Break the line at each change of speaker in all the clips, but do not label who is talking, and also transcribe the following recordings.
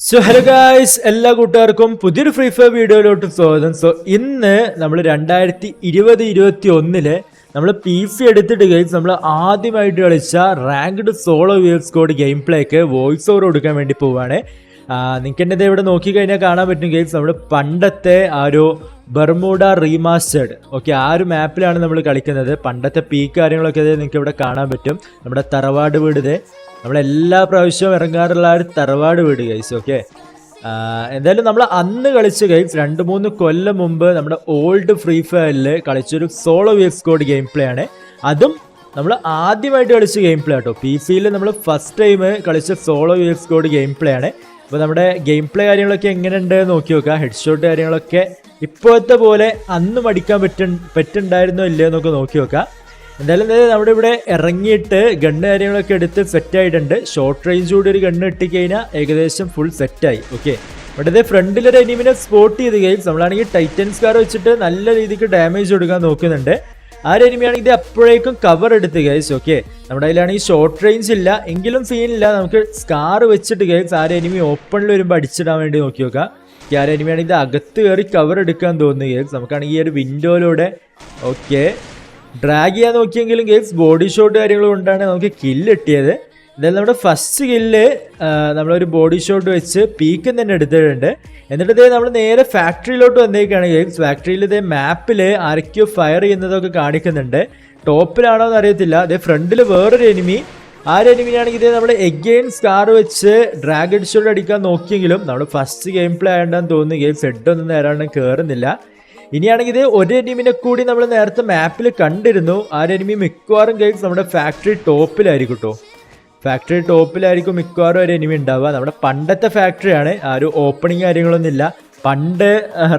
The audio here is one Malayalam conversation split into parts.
സോ ഹലോ ഗായ്സ് എല്ലാ കൂട്ടുകാർക്കും പുതിയൊരു ഫ്രീ ഫയർ വീഡിയോയിലോട്ട് സ്വാഗതം. സോ ഇന്ന് നമ്മൾ രണ്ടായിരത്തി ഇരുപത് ഇരുപത്തി ഒന്നിൽ നമ്മൾ പി സി എടുത്തിട്ട് ഗെയിംസ് നമ്മൾ ആദ്യമായിട്ട് കളിച്ച ranked solo view squad game പ്ലേക്ക് വോയിസ് ഓവർ കൊടുക്കാൻ വേണ്ടി പോവാണ്. നിങ്ങൾക്ക് എന്റെ ഇവിടെ നോക്കിക്കഴിഞ്ഞാൽ കാണാൻ പറ്റും ഗെയിംസ് നമ്മൾ പണ്ടത്തെ ആ ഒരു ബർമൂഡ റീമാസ്റ്റേഡ് ഓക്കെ ആ ഒരു മാപ്പിലാണ് നമ്മൾ കളിക്കുന്നത്. പണ്ടത്തെ പീക്ക് കാര്യങ്ങളൊക്കെ നിങ്ങൾക്ക് ഇവിടെ കാണാൻ പറ്റും. നമ്മുടെ തറവാട് വീട് നമ്മളെല്ലാ പ്രാവശ്യവും ഇറങ്ങാറുള്ള ഒരു തറവാട് വീട് ഗൈസ് ഓക്കെ എന്തായാലും നമ്മൾ അന്ന് കളിച്ച ഗെയിംസ് രണ്ട് മൂന്ന് കൊല്ലം മുമ്പ് നമ്മുടെ ഓൾഡ് ഫ്രീ ഫയറിൽ കളിച്ചൊരു solo versus squad game play ആണ്. അതും നമ്മൾ ആദ്യമായിട്ട് കളിച്ച ഗെയിം പ്ലേ ആട്ടോ പി സിയിൽ നമ്മൾ ഫസ്റ്റ് ടൈം കളിച്ച solo versus squad game play ആണ്. അപ്പോൾ നമ്മുടെ ഗെയിം പ്ലേ കാര്യങ്ങളൊക്കെ എങ്ങനെയുണ്ട് നോക്കി നോക്കുക ഹെഡ് ഷോട്ട് കാര്യങ്ങളൊക്കെ ഇപ്പോഴത്തെ പോലെ അന്ന് മടിക്കാൻ പറ്റ പറ്റുണ്ടായിരുന്നോ ഇല്ലയോ എന്നൊക്കെ നോക്കി നോക്കുക എന്തായാലും നമ്മുടെ ഇവിടെ ഇറങ്ങിയിട്ട് ഗണ്ണ് കാര്യങ്ങളൊക്കെ എടുത്ത് സെറ്റ് ആയിട്ടുണ്ട്. ഷോർട്ട് റേഞ്ച് കൂടി ഒരു ഗണ്ണ് ഇട്ടിക്കഴിഞ്ഞാൽ ഏകദേശം ഫുൾ സെറ്റായി ഓക്കെ ദേ ഫ്രണ്ടിലൊരു എനിമിനെ സ്പോട്ട് ചെയ്ത് കഴിയും നമ്മളാണെങ്കിൽ ടൈറ്റൻസ് കാർ വെച്ചിട്ട് നല്ല രീതിക്ക് ഡാമേജ് കൊടുക്കാൻ നോക്കുന്നുണ്ട്. ആ ഒരു എനിമിയാണെങ്കിൽ അപ്പോഴേക്കും കവർ എടുത്ത് ഗൈസ് ഓക്കെ നമ്മുടെ കയ്യിലാണെങ്കിൽ ഷോർട്ട് റേഞ്ച് ഇല്ല. എങ്കിലും സീനില്ല നമുക്ക് സ്കാർ വെച്ചിട്ട് ഗൈസ് ആ ഒരു എനിമി ഓപ്പണിൽ വരുമ്പോൾ അടിച്ചിടാൻ വേണ്ടി നോക്കി നോക്കാം. ഈ ആ ഒരു എനിമിയാണെങ്കിൽ അകത്ത് കയറി കവർ എടുക്കാൻ തോന്നുന്നു ഗൈസ് നമുക്കാണെങ്കിൽ ഈ ഒരു വിൻഡോയിലൂടെ ഓക്കെ ഡ്രാഗ് ചെയ്യാൻ നോക്കിയെങ്കിലും ഗെയിംസ് ബോഡി ഷോട്ട് കാര്യങ്ങൾ കൊണ്ടാണ് നമുക്ക് കില്ല് കിട്ടിയത്. എന്തായാലും നമ്മുടെ ഫസ്റ്റ് കില്ല് നമ്മളൊരു ബോഡി ഷോട്ട് വെച്ച് പീക്കും തന്നെ എടുത്തിട്ടുണ്ട്. എന്നിട്ട് നമ്മൾ നേരെ ഫാക്ടറിയിലോട്ട് വന്നേക്കാണ് ഗെയിംസ് ഫാക്ടറിയിൽ ഇതേ മാപ്പിൽ ആരൊക്കെയോ ഫയർ ചെയ്യുന്നതൊക്കെ കാണിക്കുന്നുണ്ട്. ടോപ്പിലാണോ എന്ന് അറിയത്തില്ല. അതേ ഫ്രണ്ടിൽ വേറൊരു എനിമി ആ ഒരു എനിമിനാണെങ്കിൽ ഇതേ നമ്മൾ എഗെയിൻ സ്കാർ വെച്ച് ഡ്രാഗ് ഷോട്ട് അടിക്കാൻ നോക്കിയെങ്കിലും നമ്മൾ ഫസ്റ്റ് ഗെയിം പ്ലേ ആയതാണെന്ന് തോന്നുന്നു ഗെയിംസ് ഹെഡൊന്നും നേരാണ്ട് കയറുന്നില്ല ഇനിയാണെങ്കിൽ ഇത് ഒരു എനിമിനെ കൂടി നമ്മൾ നേരത്തെ മാപ്പിൽ കണ്ടിരുന്നു. ആ ഒരു എനിമി മിക്കവാറും ഗൈസ് നമ്മുടെ ഫാക്ടറി ടോപ്പിലായിരിക്കും കേട്ടോ ഫാക്ടറി ടോപ്പിലായിരിക്കും മിക്കവാറും ഒരു എനിമി ഉണ്ടാവുക. നമ്മുടെ പണ്ടത്തെ ഫാക്ടറിയാണ് ആ ഒരു ഓപ്പണിങ് കാര്യങ്ങളൊന്നും ഇല്ല പണ്ട്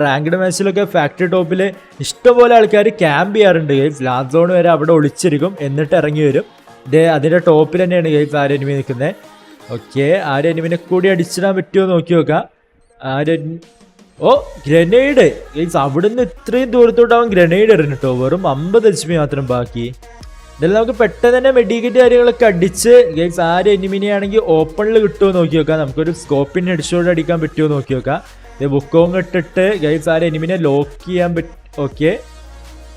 റാങ്ക്ഡ് മാച്ചിലൊക്കെ ഫാക്ടറി ടോപ്പിൽ ഇഷ്ടംപോലെ ആൾക്കാർ ക്യാമ്പ് ചെയ്യാറുണ്ട് ഗൈസ് ലാസ്റ്റ് സോൺ വരെ അവിടെ ഒളിച്ചിരിക്കും. എന്നിട്ട് ഇറങ്ങി വരും. അതിന്റെ ടോപ്പിൽ തന്നെയാണ് ഗൈസ് ആ ഒരു എനിമി നിൽക്കുന്നത്. ഓക്കെ ആ ഒരു എനിമിനെ കൂടി അടിച്ചിടാൻ പറ്റുമോ നോക്കി നോക്കാം. ആ ഒരു ഓ ഗ്രനേഡ് ഗൈസ് അവിടുന്ന് ഇത്രയും ദൂരത്തോട്ട് അവൻ ഗ്രനേഡ് എറിഞ്ഞിട്ടോ വെറും അമ്പത് എച്ച് പി മാത്രം ബാക്കി. ഇതെല്ലാം നമുക്ക് പെട്ടെന്ന് തന്നെ മെഡിക്കറ്റ് കാര്യങ്ങളൊക്കെ അടിച്ച് ഗൈസ് ആര് എനിമിനെ ആണെങ്കിൽ ഓപ്പണിൽ കിട്ടുമോ നോക്കി നോക്കാം. നമുക്കൊരു സ്കോപ്പിന് ഹെഡ്ഷോട്ട് അടിക്കാൻ പറ്റുമോ നോക്കി നോക്കാം. ഇത് ബുക്കോങ് ഇട്ടിട്ട് ഗൈസ് ആര് എനിമിനെ ലോക്ക് ചെയ്യാൻ പറ്റും ഓക്കെ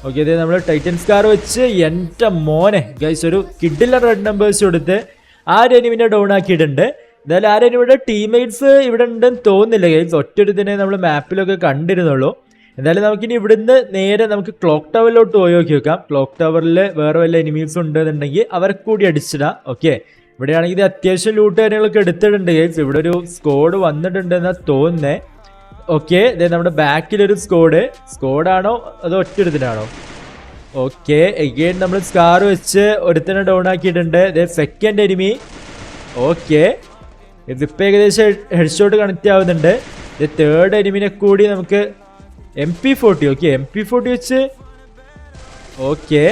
ഓക്കെ അതായത് നമ്മൾ ടൈറ്റൻസ് കാർ വെച്ച് എന്റെ മോനെ ഗൈസ് ഒരു കിഡിലെ റെഡ് നമ്പേഴ്സ് കൊടുത്ത് ആ ഒരു എനിമിനെ ഡൗൺ ആക്കിയിട്ടുണ്ട്? എന്തായാലും ആരും ഇവിടെ ടീംമേറ്റ്സ് ഇവിടെ ഉണ്ടെന്ന് തോന്നുന്നില്ല. ഗൈസ് ഒറ്റൊരുത്തിനെ നമ്മൾ മാപ്പിലൊക്കെ കണ്ടിരുന്നുള്ളൂ. എന്തായാലും നമുക്കിനി ഇവിടുന്ന് നേരെ നമുക്ക് ക്ലോക്ക് ടവറിലോട്ട് പോയി നോക്കി വെക്കാം ക്ലോക്ക് ടവറിൽ വേറെ വല്ല എനിമീസ് ഉണ്ടെന്നുണ്ടെങ്കിൽ അവരെ കൂടി അടിച്ചിടാം. ഓക്കെ ഇവിടെയാണെങ്കിൽ ഇത് അത്യാവശ്യം ലൂട്ട് കാര്യങ്ങളൊക്കെ എടുത്തിട്ടുണ്ട് ഗൈസ് ഇവിടെ ഒരു സ്കോഡ് വന്നിട്ടുണ്ട് എന്നാ തോന്നുന്നേ. ഓക്കെ ഇതേ നമ്മുടെ ബാക്കിലൊരു സ്കോഡ് സ്കോഡാണോ അതോ ഒറ്റൊരുത്തിനാണോ ഓക്കെ എഗെയിൻ നമ്മൾ സ്കാർ വെച്ച് ഒരുത്തനെ ഡൗൺ ആക്കിയിട്ടുണ്ട്. ഇതേ സെക്കൻഡ് എനിമി ഓക്കെ ഇതിപ്പോൾ ഏകദേശം ഹെഡ് ഷോട്ട് കണക്റ്റ് ആവുന്നുണ്ട്. ഇത് തേർഡ് എനിമിനെ കൂടി നമുക്ക് M P forty okay M P forty വെച്ച് okay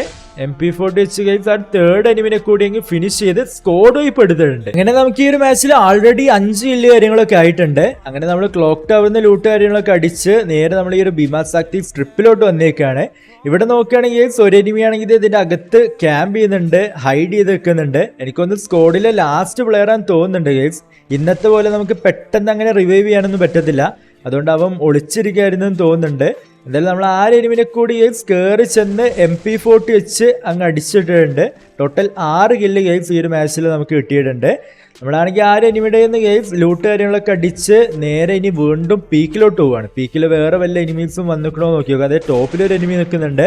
M P forty H ആ തേർഡ് എനിമിനെ കൂടി അങ്ങ് ഫിനിഷ് ചെയ്ത് സ്കോഡ് ഇപ്പോൾ എടുത്തിട്ടുണ്ട്. അങ്ങനെ നമുക്ക് ഈ ഒരു മാച്ചിൽ ആൾറെഡി അഞ്ച് കില്ല് കാര്യങ്ങളൊക്കെ ആയിട്ടുണ്ട്. അങ്ങനെ നമ്മൾ ക്ലോക്ക് ടവറിന്ന് ലൂട്ട് കാര്യങ്ങളൊക്കെ അടിച്ച് നേരെ നമ്മൾ ഈ ഒരു ഭീമാസാക്തി സ്ട്രിപ്പിലോട്ട് വന്നേക്കാണ്. ഇവിടെ നോക്കുകയാണെങ്കിൽ ആണെങ്കിൽ ഇതിന്റെ അകത്ത് ക്യാമ്പ് ചെയ്യുന്നുണ്ട് ഹൈഡ് ചെയ്ത് വെക്കുന്നുണ്ട്. എനിക്കൊന്ന് സ്കോഡിലെ ലാസ്റ്റ് പ്ലെയർ ആണെന്ന് തോന്നുന്നുണ്ട് ഗേസ് ഇന്നത്തെ പോലെ നമുക്ക് പെട്ടെന്ന് അങ്ങനെ റിവൈവ് ചെയ്യാനൊന്നും പറ്റത്തില്ല. അതുകൊണ്ട് അവൻ ഒളിച്ചിരിക്കായിരുന്നു തോന്നുന്നുണ്ട്. എന്തായാലും നമ്മൾ ആ എനിമിനെ കൂടി ഗെയിംസ് കയറി ചെന്ന് എം പി ഫോർട്ടി വെച്ച് അങ്ങ് അടിച്ചിട്ടുണ്ട് ടോട്ടൽ ആറ് കില്ല് ഗെയിംസ് ഈ ഒരു മാച്ചിൽ നമുക്ക് കിട്ടിയിട്ടുണ്ട്. നമ്മളാണെങ്കിൽ ആ എനിമിയുടെ നിന്ന് ഗെയിംസ് ലൂട്ട് കാര്യങ്ങളൊക്കെ അടിച്ച് നേരെ ഇനി വീണ്ടും പീക്കിലോട്ട് പോവുകയാണ് പീക്കിൽ വേറെ വല്ല എനിമീസും വന്നിക്കണോ നോക്കി നോക്കുക അതായത് ടോപ്പിലൊരു എനിമി നിൽക്കുന്നുണ്ട്.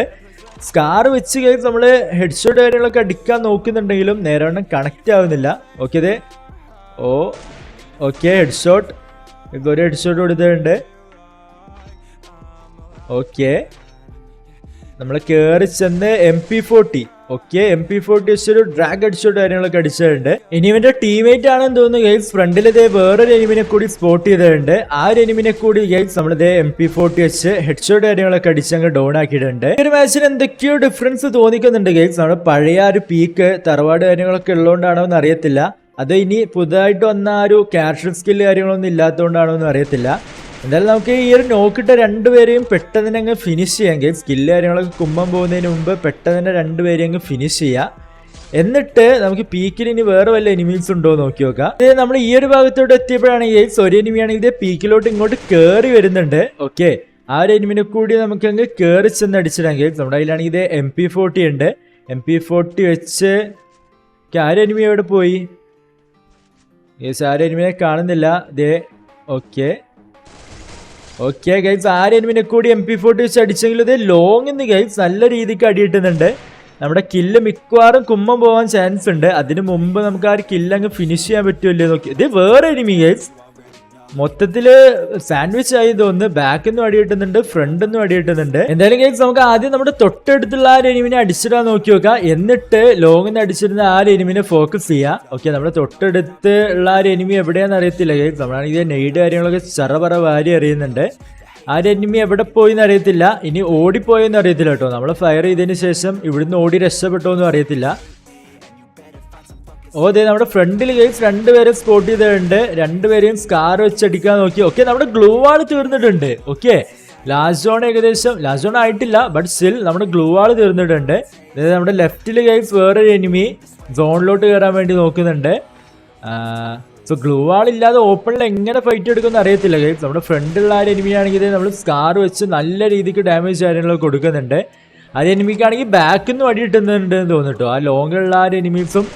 സ്കാർ വെച്ച് ഗെയിംസ് നമ്മൾ ഹെഡ്ഷോട്ട് കാര്യങ്ങളൊക്കെ അടിക്കാൻ നോക്കുന്നുണ്ടെങ്കിലും നേരെ വണ്ണം കണക്റ്റ് ആവുന്നില്ല. ഓക്കെ അതെ? ഓ ഓക്കെ ഹെഡ്ഷോട്ട് ഇതൊരു ഒരു ഹെഡ്ഷോട്ട് കൊടുത്തിട്ടുണ്ട്. ഓക്കെ. നമ്മൾ കയറി ചെന്ന് M P forty okay M P forty വെച്ചൊരു ഡ്രാഗ് അടിച്ചോട്ട് കാര്യങ്ങളൊക്കെ അടിച്ചിട്ടുണ്ട് ഇനി ഇവന്റെ ടീമേറ്റ് ആണെന്ന് തോന്നുന്നു ഗൈസ്. ഫ്രണ്ടിൽ ഇതേ വേറൊരു എനിമിനെ കൂടി സ്പോട്ട് ചെയ്തിട്ടുണ്ട് ആ ഒരു എനിമിനെ കൂടി ഗൈസ് നമ്മളിതേ എം പി ഫോർട്ടി വെച്ച് ഹെഡ്ഷോട്ട് കാര്യങ്ങളൊക്കെ അടിച്ച് അങ്ങ് ഡൗൺ ആക്കിയിട്ടുണ്ട്. ഒരു മാച്ചിന് എന്തൊക്കെയോ ഡിഫറൻസ് തോന്നിക്കുന്നുണ്ട് ഗൈസ്. നമ്മുടെ പഴയ ആ ഒരു പീക്ക് തറവാട് കാര്യങ്ങളൊക്കെ ഉള്ളതുകൊണ്ടാണോ എന്ന് അറിയത്തില്ല. അത് ഇനി പുതുതായിട്ട് വന്ന ആ ഒരു ക്യാഷ് സ്കില്ല് കാര്യങ്ങളൊന്നും ഇല്ലാത്തതുകൊണ്ടാണോ എന്ന് അറിയത്തില്ല. എന്തായാലും നമുക്ക് ഈ ഒരു നോക്കിട്ട രണ്ടുപേരെയും പെട്ടെന്ന് തന്നെ അങ്ങ് ഫിനിഷ് ചെയ്യാം. ഗെയിം സ്കില്ല് കാര്യങ്ങളൊക്കെ കുമ്പം പോകുന്നതിന് മുമ്പ് പെട്ടെന്ന് തന്നെ രണ്ടുപേരെയും അങ്ങ് ഫിനിഷ് ചെയ്യാം. എന്നിട്ട് നമുക്ക് പീക്കിൽ ഇനി വേറെ വല്ല എനിമീസ് ഉണ്ടോ നോക്കി നോക്കാം. ഇത് നമ്മൾ ഈ ഒരു ഭാഗത്തോട്ട് എത്തിയപ്പോഴാണ് ഈ ഒരു എനിമി ആണെങ്കിൽ ഇത് പീക്കിലോട്ട് ഇങ്ങോട്ട് കയറി വരുന്നുണ്ട്. ഓക്കെ ആ ഒരു എനിമിനെ കൂടി നമുക്ക് അങ്ങ് കയറി ചെന്ന് അടിച്ചിടാമെങ്കിൽ നമ്മുടെ കയ്യിലാണെങ്കിൽ ഇത് എം പി ഫോർട്ടി ഉണ്ട്. എം പി ഫോർട്ടി വെച്ച് ആ ഒരു എനിമി എവിടെ പോയി? യെസ് ആ ഒരു എനിമിനെ കാണുന്നില്ല. ദേ ഓക്കെ ഓക്കെ ഗൈസ് ആ ഒരു എനിമിനെ കൂടി എം പി ഫോർട്ടി വെച്ച് അടിച്ചെങ്കിൽ ഇത് ലോങ് എന്ന് ഗൈസ് നല്ല രീതിക്ക് അടി കിട്ടുന്നുണ്ട്. നമ്മുടെ കില്ല് മിക്കവാറും കുമ്മം പോകാൻ ചാൻസ് ഉണ്ട്. അതിന് മുമ്പ് നമുക്ക് ആ ഒരു കില്ല് അങ്ങ് ഫിനിഷ് ചെയ്യാൻ പറ്റുമല്ലോ നോക്കി. ഇത് വേറെ എനിമി ഗൈസ് മൊത്തത്തിൽ സാൻഡ്വിച്ച് ആയി തോന്നുന്നു. ബാക്കിൽ നിന്നും അടി കിട്ടുന്നുണ്ട് ഫ്രണ്ടിൽ നിന്നും അടി കിട്ടുന്നുണ്ട്. എന്തായാലും കേസ് നമുക്ക് ആദ്യം നമ്മുടെ തൊട്ടടുത്തുള്ള ആ ഒരു എനിമിനെ അടിച്ചിടാൻ നോക്കി നോക്കാം. എന്നിട്ട് ലോങ്ങിൽ നിന്ന് അടിച്ചിരുന്ന ആ എനിമിനെ ഫോക്കസ് ചെയ്യാം. ഓക്കെ നമ്മുടെ തൊട്ടടുത്ത് ഉള്ള ആ എനിമി എവിടെയാണെന്ന് അറിയത്തില്ല കേസ് നമ്മളാണെങ്കിൽ നെയ്ഡ് കാര്യങ്ങളൊക്കെ ചറപറ വാരി അറിയുന്നുണ്ട് ആ എനിമി എവിടെ പോയി എന്ന് അറിയത്തില്ല. ഇനി ഓടിപ്പോയെന്ന് അറിയത്തില്ല കേട്ടോ. നമ്മൾ ഫയർ ചെയ്തതിന് ശേഷം ഇവിടുന്ന് ഓടി രക്ഷപ്പെട്ടോ എന്നും അറിയത്തില്ല. ഓ അതെ നമ്മുടെ ഫ്രണ്ടിൽ ഗൈസ് രണ്ടുപേരെ സ്പോട്ട് ചെയ്തിട്ടുണ്ട്. രണ്ടുപേരെയും സ്കാർ വെച്ചടിക്കാൻ നോക്കി. ഓക്കെ നമ്മുടെ ഗ്ലൂ വാൾ തീർന്നിട്ടുണ്ട്. ഓക്കെ ലാസ്റ്റ് സോൺ ഏകദേശം ലാസ്റ്റ് സോൺ ആയിട്ടില്ല ബട്ട് സ്റ്റിൽ നമ്മുടെ ഗ്ലൂ വാൾ തീർന്നിട്ടുണ്ട്. അതായത് നമ്മുടെ ലെഫ്റ്റിൽ ഗൈസ് വേറൊരു എനിമി സോണിലോട്ട് കയറാൻ വേണ്ടി നോക്കുന്നുണ്ട്. സോ ഗ്ലൂ വാൾ ഇല്ലാതെ ഓപ്പണിൽ എങ്ങനെ ഫൈറ്റ് എടുക്കുമെന്ന് അറിയത്തില്ല ഗൈസ് നമ്മുടെ ഫ്രണ്ടിലുള്ള ആ എനിമി ആണെങ്കിൽ നമ്മൾ സ്കാർ വെച്ച് നല്ല രീതിക്ക് ഡാമേജ് കാര്യങ്ങളൊക്കെ കൊടുക്കുന്നുണ്ട്. ആ എനിമിക്കാണെങ്കിൽ ബാക്കിൽ നിന്ന് വടി കിട്ടുന്നുണ്ട് എന്ന് തോന്നിട്ടോ ആ ലോങ്ങിലുള്ള ആ എനിമീസും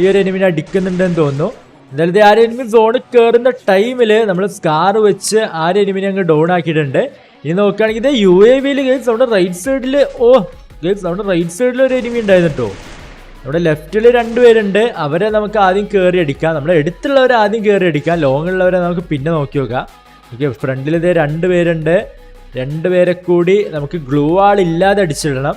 ഈ ഒരു എനിമിനെ അടിക്കുന്നുണ്ടെന്ന് തോന്നുന്നു. എന്തായാലും ആ ഒരു എനിമി സോണിൽ കയറുന്ന ടൈമിൽ നമ്മൾ സ്കാർ വെച്ച് ആ ഒരു എനിമിനെ അങ്ങ് ഡൗൺ ആക്കിയിട്ടുണ്ട്. ഇനി നോക്കുകയാണെങ്കിൽ ഇത് യു എ വിയിൽ ഗെയിംസ് നമ്മുടെ റൈറ്റ് സൈഡിൽ ഓ ഗെയിംസ് നമ്മുടെ റൈറ്റ് സൈഡിൽ ഒരു എനിമി ഉണ്ടായിരുന്നു നമ്മുടെ ലെഫ്റ്റിൽ രണ്ടുപേരുണ്ട് അവരെ നമുക്ക് ആദ്യം കയറി അടിക്കാം. നമ്മുടെ അടുത്തുള്ളവരെ ആദ്യം കയറി അടിക്കാം. ലോങ്ങിലുള്ളവരെ നമുക്ക് പിന്നെ നോക്കി നോക്കാം. ഓക്കെ ഫ്രണ്ടിൽ ഇതേ രണ്ട് പേരുണ്ട്. രണ്ട് പേരെ കൂടി നമുക്ക് ഗ്ലൂ ആൾ ഇല്ലാതെ അടിച്ചിടണം.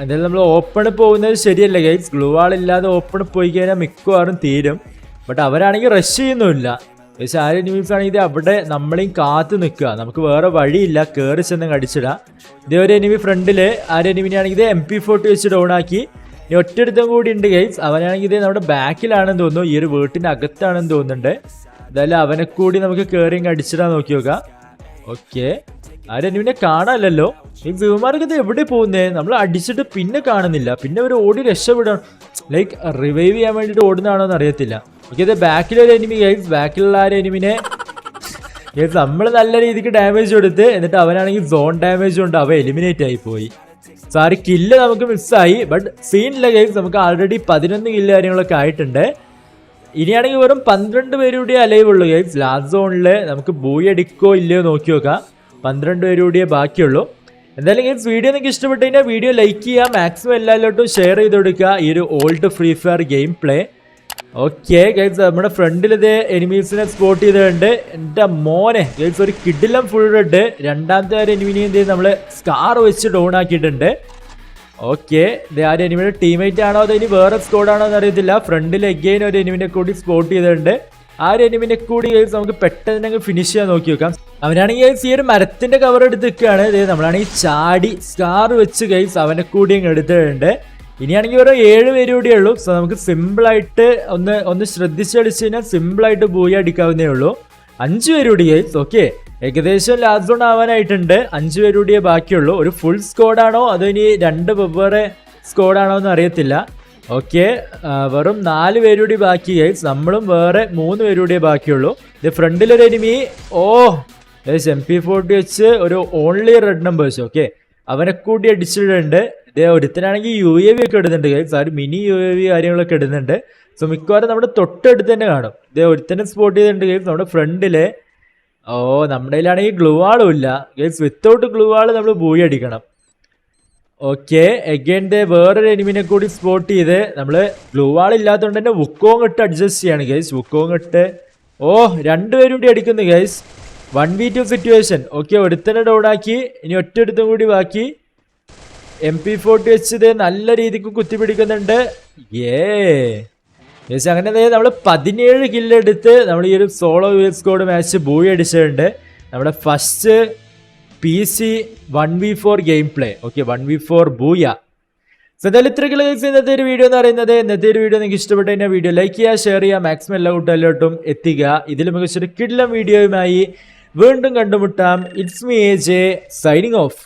എന്തായാലും നമ്മൾ ഓപ്പൺ പോകുന്നത് ശരിയല്ല. ഗൈസ് ഗ്ലൂ വാൾ ഇല്ലാതെ ഓപ്പൺ പോയി കഴിഞ്ഞാൽ മിക്കവാറും തീരും. ബട്ട് അവരാണെങ്കിൽ റഷ് ചെയ്യുന്നുമില്ല. പക്ഷേ ആ എനിമീസ് ആണെങ്കിൽ അവിടെ നമ്മളെയും കാത്ത് നിൽക്കുക. നമുക്ക് വേറെ വഴിയില്ല. കയറി ചെന്ന് കടിച്ചിടാം. ഇതേ ഒരു എനിമി ഫ്രണ്ടിൽ ആ ഒരു എനിമിനാണെങ്കിൽ ഇത് എം പി ഫോർട്ടി വെച്ച് ഡൗൺ ആക്കി. ഇനി ഒറ്റടുത്തും കൂടി ഉണ്ട് ഗൈസ്. അവനാണെങ്കിൽ ഇത് നമ്മുടെ ബാക്കിലാണെന്ന് തോന്നുന്നു. ഈ ഒരു വീട്ടിന്റെ അകത്താണെന്ന് തോന്നുന്നുണ്ട്. എന്തായാലും അവനെ കൂടി നമുക്ക് കയറി കടിച്ചിടാൻ നോക്കി നോക്കാം. ഓക്കെ ആരും എനിമിനെ കാണാനല്ലോ ഈ ഇത് എവിടെ പോകുന്നേ? നമ്മൾ അടിച്ചിട്ട് പിന്നെ കാണുന്നില്ല. പിന്നെ അവർ ഓടി രക്ഷപ്പെടണം ലൈക്ക് റിവൈവ് ചെയ്യാൻ വേണ്ടിയിട്ട് ഓടുന്നതാണോ എന്ന് അറിയത്തില്ല. ഓക്കെ ഇത് ബാക്കിലൊരു എനിമി ഗൈസ് ബാക്കിലുള്ള ആ എനിമിനെ ഗൈസ് നമ്മൾ നല്ല രീതിക്ക് ഡാമേജ് കൊടുത്ത് എന്നിട്ട് അവനാണെങ്കിൽ സോൺ ഡാമേജ് കൊണ്ട് അവ എലിമിനേറ്റ് ആയി പോയി. സാറി കില്ല് നമുക്ക് മിസ്സായി ബട്ട് സീനില്ല ഗൈസ് നമുക്ക് ആൾറെഡി പതിനൊന്ന് കില്ല് കാര്യങ്ങളൊക്കെ ആയിട്ടുണ്ട്. ഇനിയാണെങ്കിൽ വെറും പന്ത്രണ്ട് പേരുടെ അലൈവ് ഉള്ളൂ ഗൈസ് ലാസ്റ്റ് സോണിൽ നമുക്ക് ബൂയി അടിക്കോ ഇല്ലയോ നോക്കി നോക്കാം. പന്ത്രണ്ട് പേര് കൂടിയേ ബാക്കിയുള്ളൂ. എന്തായാലും ഗെയിംസ് വീഡിയോ നിങ്ങൾക്ക് ഇഷ്ടപ്പെട്ടു കഴിഞ്ഞാൽ വീഡിയോ ലൈക്ക് ചെയ്യുക മാക്സിമം എല്ലാവരിലോട്ടും ഷെയർ ചെയ്ത് കൊടുക്കുക. ഈ ഒരു old Free Fire game play okay guys നമ്മുടെ ഫ്രണ്ടിൽ എനിമീസിനെ സ്പോട്ട് ചെയ്തിട്ടുണ്ട്. എന്റെ മോനെ ഗൈസ് ഒരു കിഡിലം ഫുൾ റെഡ് രണ്ടാമത്തെ ഒരു എനിമിനെയും എന്ത് നമ്മൾ സ്കാർ വെച്ച് ഡൗൺ ആക്കിയിട്ടുണ്ട്. ഓക്കെ ഇത് ആ ഒരു എനിമിയുടെ ടീമേറ്റ് ആണോ അതോ ഇനി വേറെ സ്കോഡ് ആണോ എന്ന് അറിയത്തില്ല. ഫ്രണ്ടിൽ എഗെയിൻ ഒരു എനിമിനെ കൂടി സ്പോട്ട് ചെയ്തിട്ടുണ്ട്. ആ ഒരു എനിമിനെ കൂടി ഗൈസ് നമുക്ക് പെട്ടെന്ന് ഫിനിഷ് ചെയ്യാൻ നോക്കി വെക്കാം. അവനാണെങ്കിൽ ഗൈസ് ഈ ഒരു മരത്തിന്റെ കവർ എടുത്ത് നിൽക്കുകയാണ്. ഇത് നമ്മളാണെങ്കിൽ ചാടി സ്കാർ വെച്ച് ഗൈസ് അവനെ കൂടി അങ്ങ് എടുത്തിട്ടുണ്ട്. ഇനിയാണെങ്കിൽ ഓരോ ഏഴ് പേര് കൂടിയേ ഉള്ളൂ. സോ നമുക്ക് സിമ്പിളായിട്ട് ഒന്ന് ഒന്ന് ശ്രദ്ധിച്ച് കളിച്ച് കഴിഞ്ഞാൽ സിമ്പിളായിട്ട് പോയി അടിക്കാവുന്നേ ഉള്ളൂ. അഞ്ച് പേര് കൂടി ഗൈസ് ഓക്കെ ഏകദേശം ലാസ്റ്റ് റൗണ്ട് ആവാനായിട്ടുണ്ട്. അഞ്ച് പേര് കൂടിയേ ബാക്കിയുള്ളൂ. ഒരു ഫുൾ സ്കോഡാണോ അതോ ഇനി രണ്ട് വെവ്വേറെ സ്കോഡാണോ എന്ന് അറിയത്തില്ല. ഓക്കെ വെറും നാല് പേരുകൂടി ബാക്കി ഗൈസ് നമ്മളും വേറെ മൂന്ന് പേരുകൂടിയേ ബാക്കിയുള്ളൂ. ഇത് ഫ്രണ്ടിലൊരു എനിമി ഓ എം പി ഫോർട്ടി വെച്ച് ഒരു ഓൺലി റെഡ് നമ്പേഴ്സ് ഓക്കെ അവനെ കൂടി അടിച്ചിട്ടുണ്ട്. ഇതേ ഒരുത്തനാണെങ്കിൽ യു എ വി ഒക്കെ ഇടുന്നുണ്ട്. ഒരു മിനി യു എ വി കാര്യങ്ങളൊക്കെ ഇടുന്നുണ്ട്. സോ മിക്കവാറും നമ്മുടെ തൊട്ടടുത്ത് തന്നെ കാണും. ഇതേ ഒരുത്തനെ സ്പോട്ട് ചെയ്തിട്ടുണ്ട് ഗൈസ് നമ്മുടെ ഫ്രണ്ടിൽ ഓ നമ്മുടെ കയ്യിലാണെങ്കിൽ ഗ്ലൂ ആളും ഇല്ല. ഗൈസ് വിത്തൗട്ട് ഗ്ലൂ ആൾ നമ്മൾ ബൂയി അടിക്കണം. ഓക്കെ എഗെയിൻ ദേ വേറൊരു എനിമിനെ കൂടി സ്പോട്ട് ചെയ്ത് നമ്മൾ ഗ്ലൂ ആൾ ഇല്ലാത്തതുകൊണ്ട് തന്നെ വുക്കോങ് അഡ്ജസ്റ്റ് ചെയ്യാണ് ഗൈസ് വുക്കോങ് ഓ രണ്ടുപേരും കൂടി അടിക്കുന്നു guys one V two situation okay ഒരുത്തനെ ഡൗൺ ആക്കി ഇനി ഒറ്റയെടുത്തും കൂടി ബാക്കി. എം പി ഫോർട്ടി വെച്ചത് നല്ല രീതിക്ക് കുത്തിപ്പിടിക്കുന്നുണ്ട്. ഏ യെസ് അങ്ങനെ നമ്മൾ പതിനേഴ് കില്ലെടുത്ത് നമ്മൾ ഈ ഒരു solo versus squad match booyah അടിച്ചിട്ടുണ്ട്. നമ്മുടെ first P C one V four game play okay one V four booyah. So എന്തായാലും ഇത്ര കിലോസ് ഇന്നത്തെ ഒരു വീഡിയോ എന്ന് പറയുന്നത് ഇന്നത്തെ ഒരു വീഡിയോ നിങ്ങൾക്ക് ഇഷ്ടപ്പെട്ട കഴിഞ്ഞാൽ വീഡിയോ ലൈക്ക് ചെയ്യുക ഷെയർ ചെയ്യുക മാക്സിമം എല്ലാ കൂട്ടുകാരിലോട്ടും എത്തിക്കുക. ഇതിൽ മികച്ചൊരു കിഡ്ലം വീഡിയോയുമായി വീണ്ടും കണ്ടുമുട്ടാം. It's me A J signing off